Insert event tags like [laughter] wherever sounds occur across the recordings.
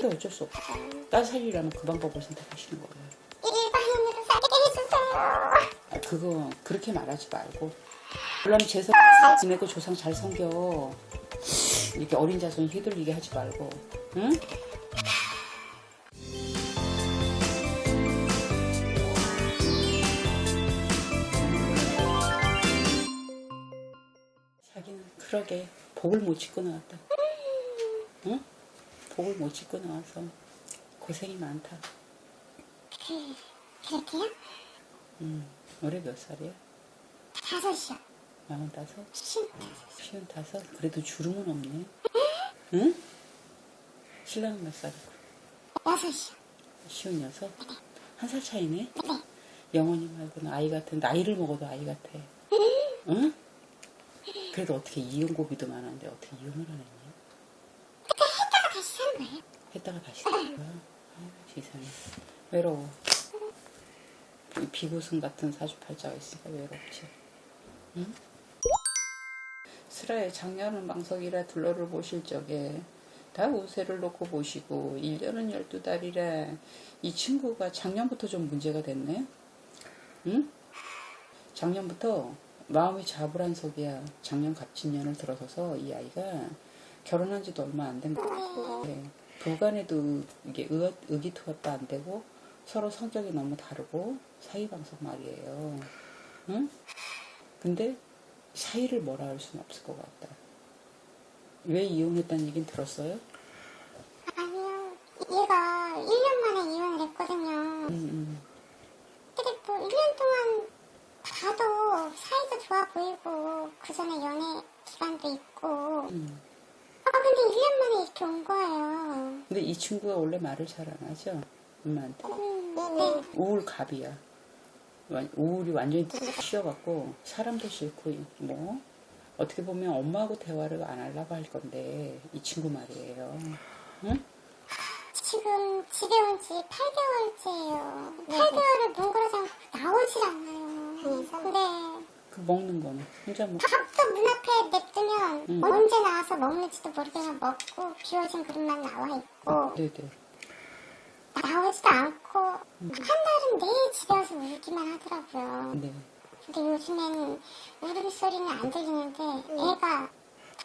근데 어쩔 수 없어. 딸 살리려면 그 방법을 선택하시는 거예요. 아, 그거 그렇게 말하지 말고. 물론 제사 지내고 조상 잘 섬겨. 이렇게 어린 자손 휘둘리게 하지 말고. 응? 자기는 그러게 복을 못 짓고 나왔다. 응? 복을 못 짓고 나와서 고생이 많다. 그, 그렇게요? 응. 올해 몇 살이야? 다섯이요. 마흔다섯? 쉰 쉬운 다섯? 그래도 주름은 없네. 응? 신랑은 몇 살이고? 여섯이요. 쉬운 여섯? 한 살 차이네? 네. 영원히 말고는 아이 같은, 나이를 먹어도 아이 같아. 응? 그래도 어떻게 이혼 고비도 많은데 어떻게 이혼을 안 했냐? 했다가 다시 세상에. 외로워. 이 비구승 같은 사주팔자가 있으니까 외롭지. 응? 슬아의 작년은 망석이라 둘러를 보실 적에 다 우세를 놓고 보시고 1년은 12달이라 이 친구가 작년부터 좀 문제가 됐네. 응? 작년부터 마음이 자불한석이야. 작년 갑진년을 들어서서 이 아이가 결혼한 지도 얼마 안 된거 같아. 부간에도 이게 의, 의기투합도 안 되고 서로 성격이 너무 다르고 사이방석 말이에요. 응? 근데 사이를 뭐라 할 수는 없을 것 같다. 왜 이혼했다는 얘기는 들었어요? 아니요. 얘가 1년 만에 이혼을 했거든요. 음, 음. 근데 뭐 1년 동안 봐도 사이도 좋아 보이고 그 전에 연애 기간도 있고 음. 아 근데 1년 만에 이렇게 온 거예요. 근데 이 친구가 원래 말을 잘 안 하죠? 엄마한테. 음, 네. 우울 갑이야. 완- 우울이 완전히 쉬어갖고 사람도 싫고 뭐 어떻게 보면 엄마하고 대화를 안 하려고 할 건데 이 친구 말이에요. 응? 지금 집에 온 지 8개월째예요. 8개월을 뭉그러져 앉고 나오질 않아요. 근데 그 먹는 거는 혼자 먹. 밥도 문 앞에 냅두면 음. 언제 나와서 먹는지도 모르게 먹고 비워진 그릇만 나와 있고 네네. 나오지도 않고 한 달은 매일 집에 와서 울기만 하더라고요. 네. 근데 요즘엔 울음소리는 안 들리는데 애가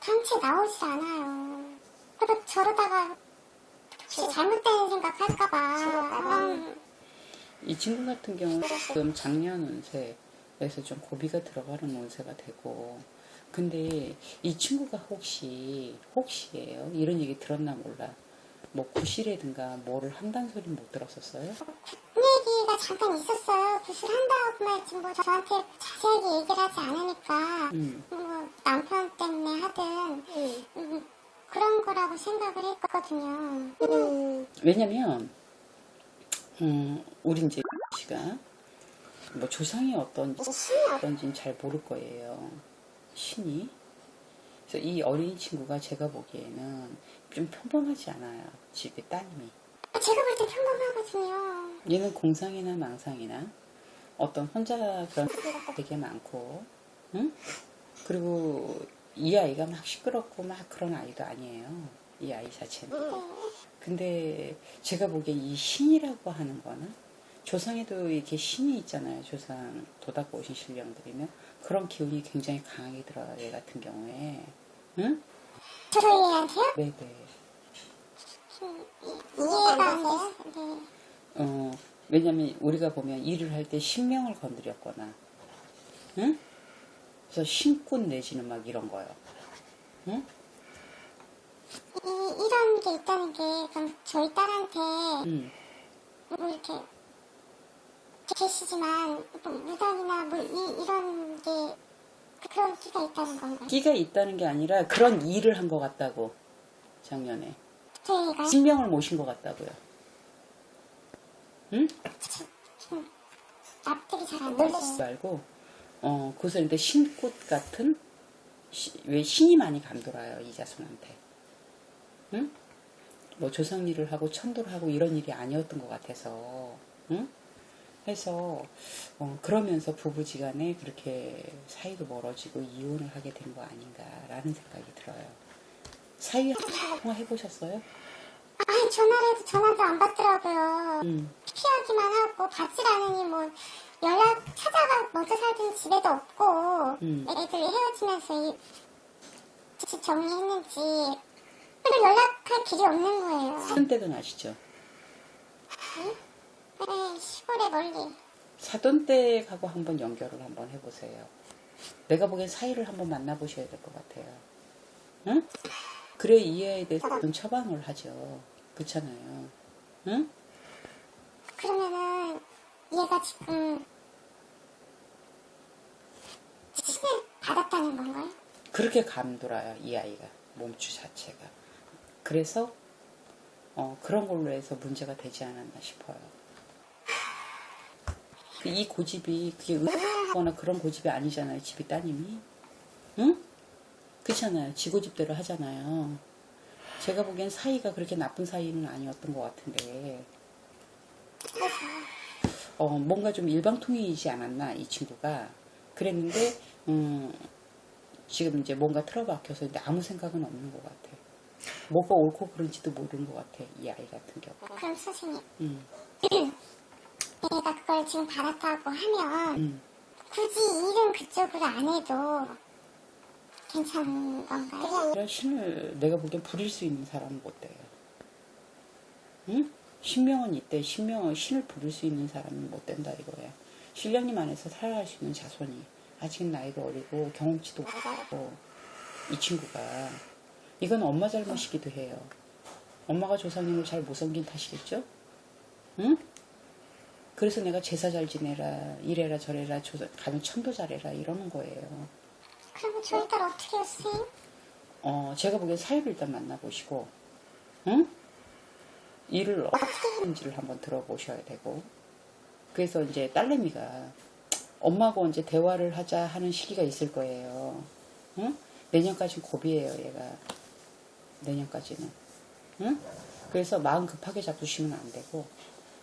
단체 나오질 않아요. 그리고 저러다가 혹시 잘못된 생각 할까봐 음, 이 친구 같은 경우는 지금 작년 운세 에서 좀 고비가 들어가는 운세가 되고 근데 이 친구가 혹시 혹시예요 이런 얘기 들었나 몰라 뭐 구실이든가 뭐를 한다는 소리 못 들었었어요? 그 얘기가 잠깐 있었어요. 구실한다고만 했지 뭐 저한테 자세하게 얘기를 하지 않으니까 음. 뭐 남편 때문에 하든 음, 그런 거라고 생각을 했거든요. 왜냐면 음, 우리 이제 씨가 뭐 조상이 어떤지 어떤지는 잘 모를 거예요. 신이. 그래서 이 어린 친구가 제가 보기에는 좀 평범하지 않아요. 집에 따님이. 제가 볼땐 평범하거든요. 얘는 공상이나 망상이나 어떤 혼자 그런 되게 많고, 응? 그리고 이 아이가 막 시끄럽고 막 그런 아이도 아니에요. 이 아이 자체는. 근데 제가 보기엔 이 신이라고 하는 거는 조상에도 이렇게 신이 있잖아요. 조상 도닦고 오신 신령들이면 그런 기운이 굉장히 강하게 들어요. 얘 같은 경우에. 응? 저희 애한테요? 네네. 이해가 안 돼요? 네. 어, 왜냐면 우리가 보면 일을 할 때 신명을 건드렸거나, 응? 그래서 신꾼 내지는 막 이런 거요. 응? 이, 이런 게 있다는 게 그럼 저희 딸한테 응. 뭐 이렇게 계시지만 뭐 무당이나 뭐 이, 이런 게 그런 끼가 있다는 건가요? 끼가 있다는 게 아니라 그런 일을 한 것 같다고, 작년에. 저희가 신명을 모신 것 같다고요. 응? 좀 납득이 잘 안 되세요. 말고, 어, 그것을 근데 신꽃 같은, 시- 왜 신이 많이 감돌아요, 이 자손한테. 응? 뭐 조상 일을 하고 천도를 하고 이런 일이 아니었던 것 같아서, 응? 해서, 어, 그러면서 부부지간에 그렇게 사이도 멀어지고 이혼을 하게 된 거 아닌가라는 생각이 들어요. 사위 통화 해보셨어요? 아니 전화를 해도 전화도 안 받더라고요. 음. 피하기만 하고 받질 않으니 뭐 연락 찾아가 먼저 살던 집에도 없고 음. 애들 헤어지면서 이 집 정리했는지 그리고 연락할 길이 없는 거예요. 사돈 때도 나시죠? 네, 시골에 멀리. 사돈 댁하고 한번 연결을 한번 해보세요. 내가 보기엔 사이를 한번 만나보셔야 될 것 같아요. 응? 그래 이해에 대해서 좀 처방을 하죠. 그렇잖아요. 응? 그러면은 얘가 지금 신을 받았다는 건가요? 그렇게 감돌아요 이 아이가 몸주 자체가. 그래서 어, 그런 걸로 해서 문제가 되지 않았나 싶어요. 그이 고집이 그게 의거나 그런 고집이 아니잖아요. 집이 따님이. 응? 그렇잖아요. 지 고집대로 하잖아요. 제가 보기엔 사이가 그렇게 나쁜 사이는 아니었던 것 같은데 어, 뭔가 좀 일방통행이지 않았나 이 친구가 그랬는데 음, 지금 이제 뭔가 틀어박혀서 이제 아무 생각은 없는 것 같아. 뭐가 옳고 그른지도 모르는 것 같아 이 아이 같은 경우. 그럼 선생님 음, [clears throat] 얘가 그걸 지금 받았다고 하면 음. 굳이 일은 그쪽으로 안 해도 괜찮은 건가요? 이런 신을 내가 보기엔 부릴 수 있는 사람은 못 돼요. 응? 신명은 이때 신명은 신을 부릴 수 있는 사람은 못 된다 이거야. 신령님 안에서 살아갈 수 있는 자손이 아직 나이가 어리고 경험치도 없고 이 친구가 이건 엄마 잘못이기도 해요. 엄마가 조상님을 잘 못 섬긴 탓이겠죠? 응? 그래서 내가 제사 잘 지내라 이래라 저래라 조상 가면 천도 잘해라 이러는 거예요. 그러면 저희 딸 어떻게 선생님? 어, 제가 보기엔 사유를 일단 만나보시고, 응? 일을 어떻게 하는지를 한번 들어보셔야 되고, 그래서 이제 딸내미가 엄마하고 이제 대화를 하자 하는 시기가 있을 거예요. 응? 내년까지는 고비예요, 얘가. 내년까지는. 응? 그래서 마음 급하게 잡수시면 안 되고,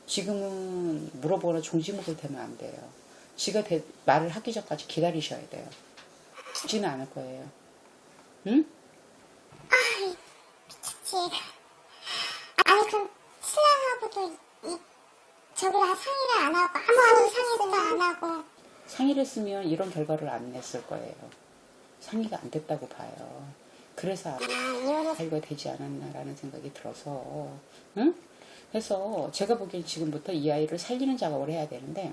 지금은 물어보거나 종지목을 대면 안 돼요. 지가 대- 말을 하기 전까지 기다리셔야 돼요. 죽지는 않을 거예요. 응? 지 아니 그럼 신랑하고도 이 저기랑 상의를 안 하고 아무런 상의도 안 하고 상의를 했으면 이런 결과를 안 냈을 거예요. 상의가 안 됐다고 봐요. 그래서 아 이혼을 사유가 되지 않았나라는 생각이 들어서, 응? 그래서 제가 보기엔 지금부터 이 아이를 살리는 작업을 해야 되는데,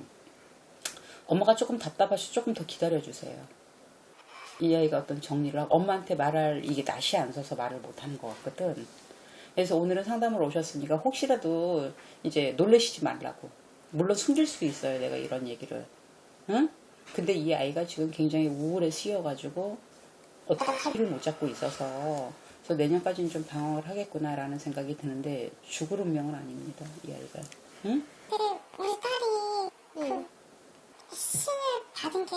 엄마가 조금 답답하셔 조금 더 기다려주세요. 이 아이가 어떤 정리를 하고, 엄마한테 말할, 이게 낯이 안 서서 말을 못 하는 것 같거든. 그래서 오늘은 상담을 오셨으니까 혹시라도 이제 놀래시지 말라고. 물론 숨길 수 있어요, 내가 이런 얘기를. 응? 근데 이 아이가 지금 굉장히 우울에 씌여가지고 어떻게 길을 못 잡고 있어서 그래서 내년까지는 좀 방황을 하겠구나라는 생각이 드는데 죽을 운명은 아닙니다, 이 아이가. 응? 근데 우리 딸이 그 신을 받은 게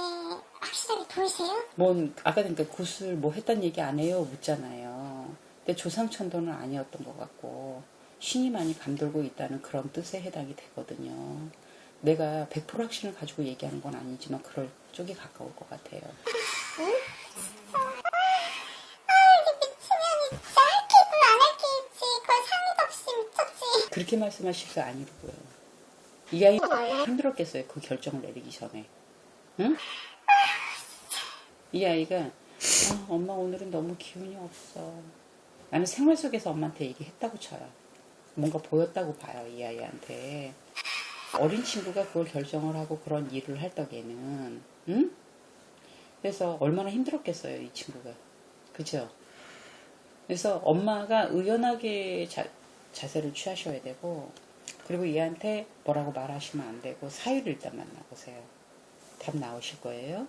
확실하게 보이세요? 뭔 아까 그러니까 굿을 뭐 했단 얘기 안 해요 묻잖아요. 근데 조상천도는 아니었던 것 같고 신이 많이 감돌고 있다는 그런 뜻에 해당이 되거든요. 내가 100% 확신을 가지고 얘기하는 건 아니지만 그럴 쪽이 가까울 것 같아요. 아 이게 미치면 진짜 할게 있고 안 할게 있지 그걸 상의도 없이 미쳤지 그렇게 말씀하실 거 아니고요. 이 아이 힘들었겠어요. 그 결정을 내리기 전에. 응? 이 아이가 아, 엄마 오늘은 너무 기운이 없어. 나는 생활 속에서 엄마한테 얘기했다고 쳐요. 뭔가 보였다고 봐요. 이 아이한테. 어린 친구가 그걸 결정을 하고 그런 일을 할 적에는 응? 그래서 얼마나 힘들었겠어요. 이 친구가. 그죠? 그래서 엄마가 의연하게 자, 자세를 취하셔야 되고 그리고 얘한테 뭐라고 말하시면 안 되고 사유를 일단 만나보세요. 답 나오실 거예요.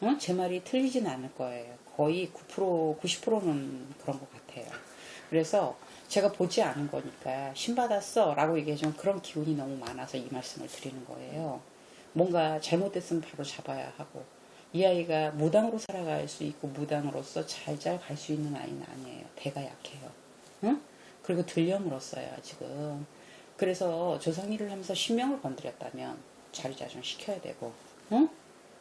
어? 제 말이 틀리진 않을 거예요. 거의 9% 90%는 그런 것 같아요. 그래서 제가 보지 않은 거니까 신 받았어 라고 얘기하지만 그런 기운이 너무 많아서 이 말씀을 드리는 거예요. 뭔가 잘못됐으면 바로 잡아야 하고 이 아이가 무당으로 살아갈 수 있고 무당으로서 잘잘 갈 수 있는 아이는 아니에요. 대가 약해요. 응? 그리고 들령으로 써요 지금. 그래서 조상일을 하면서 신명을 건드렸다면 자리자존 시켜야 되고, 응?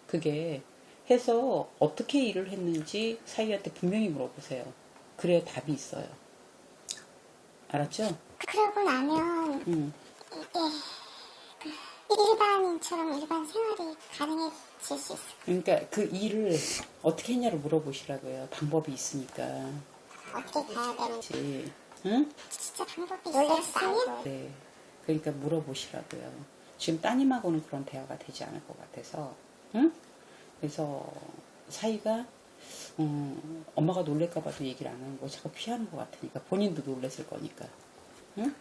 그게 해서 어떻게 일을 했는지 사이한테 분명히 물어보세요. 그래야 답이 있어요. 알았죠? 그러고 나면 응. 이게 일반인처럼 일반 생활이 가능해질 수 있어. 그러니까 그 일을 어떻게 했냐를 물어보시라고요. 방법이 있으니까. 어떻게 가야 되는지. 응? 진짜 방법이 있었으면 네. 그러니까 물어보시라고요. 지금 따님하고는 그런 대화가 되지 않을 것 같아서. 응? 그래서 사이가 음, 엄마가 놀랄까봐도 얘기를 안 하는 거 자꾸 피하는 것 같으니까 본인도 놀랬을 거니까. 응?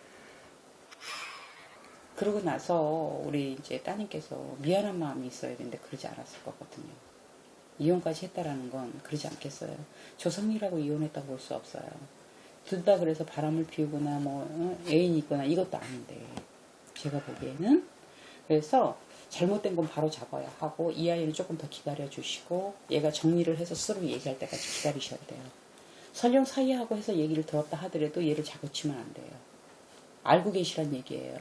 그러고 나서 우리 이제 따님께서 미안한 마음이 있어야 되는데 그러지 않았을 거거든요. 이혼까지 했다라는 건 그러지 않겠어요. 조성이라고 이혼했다고 볼 수 없어요. 둘 다 그래서 바람을 피우거나 뭐 어, 애인이 있거나 이것도 아닌데 제가 보기에는 그래서 잘못된 건 바로 잡아야 하고 이 아이를 조금 더 기다려 주시고 얘가 정리를 해서 서로 얘기할 때까지 기다리셔야 돼요. 설령 사이하고 해서 얘기를 들었다 하더라도 얘를 자고치면 안 돼요. 알고 계시란 얘기예요.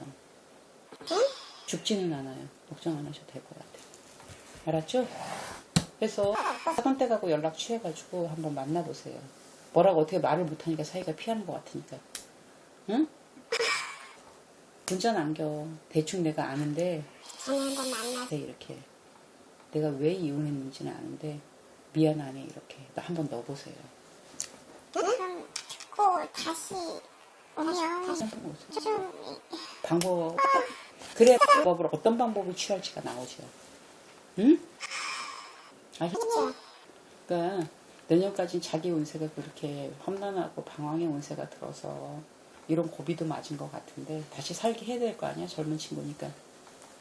죽지는 않아요. 걱정 안 하셔도 될 것 같아요. 알았죠? 그래서 사돈 때 가고 연락 취해가지고 한번 만나보세요. 뭐라고 어떻게 말을 못하니까 사이가 피하는 것 같으니까. 응? 문자 남겨. 대충 내가 아는데 네, 이렇게 내가 왜 이혼했는지는 아는데 미안하네 이렇게 나 한번 넣어보세요. 그럼 듣고 다시 오면. 좀 방법 그래 방법을 어떤 방법을 취할지가 나오죠. 응? 아시죠? 그러니까 내년까지 자기 운세가 그렇게 험난하고 방황의 운세가 들어서 이런 고비도 맞은 것 같은데 다시 살게 해야 될 거 아니야 젊은 친구니까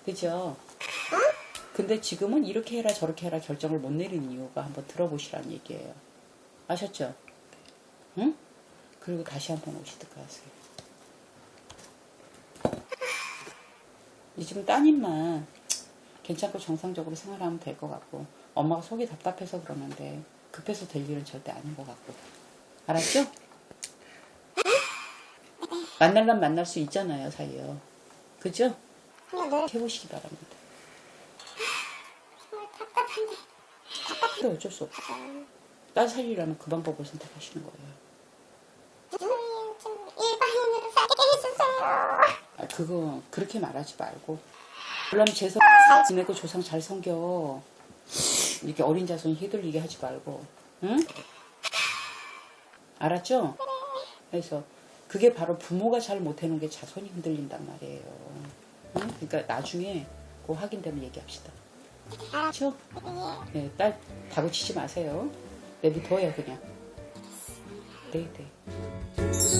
그죠? 근데 지금은 이렇게 해라 저렇게 해라 결정을 못 내리는 이유가 한번 들어보시라는 얘기예요. 아셨죠? 응? 그리고 다시 한번 오시도록 하세요. 이 지금 따님만 괜찮고 정상적으로 생활하면 될 것 같고 엄마가 속이 답답해서 그러는데 급해서 될 일은 절대 아닌 것 같고. 알았죠? 만날란 만날 수 있잖아요 사이요. 그죠? 해보시기 바랍니다. 답답한데. 근데 어쩔 수 없어 딸 살리려면 그 방법을 선택하시는 거예요. 저희 좀 일반인으로 살게 해주세요. 아, 그거 그렇게 말하지 말고. 그럼 잘 지내고 조상 잘 섬겨 이렇게 어린 자손 휘둘리게 하지 말고 응? 알았죠? 그래서 그게 바로 부모가 잘 못해놓은 게 자손이 흔들린단 말이에요 응? 그러니까 나중에 그 확인되면 얘기합시다 알았죠? 네, 딸 다구치지 마세요 내비둬요 그냥 네 네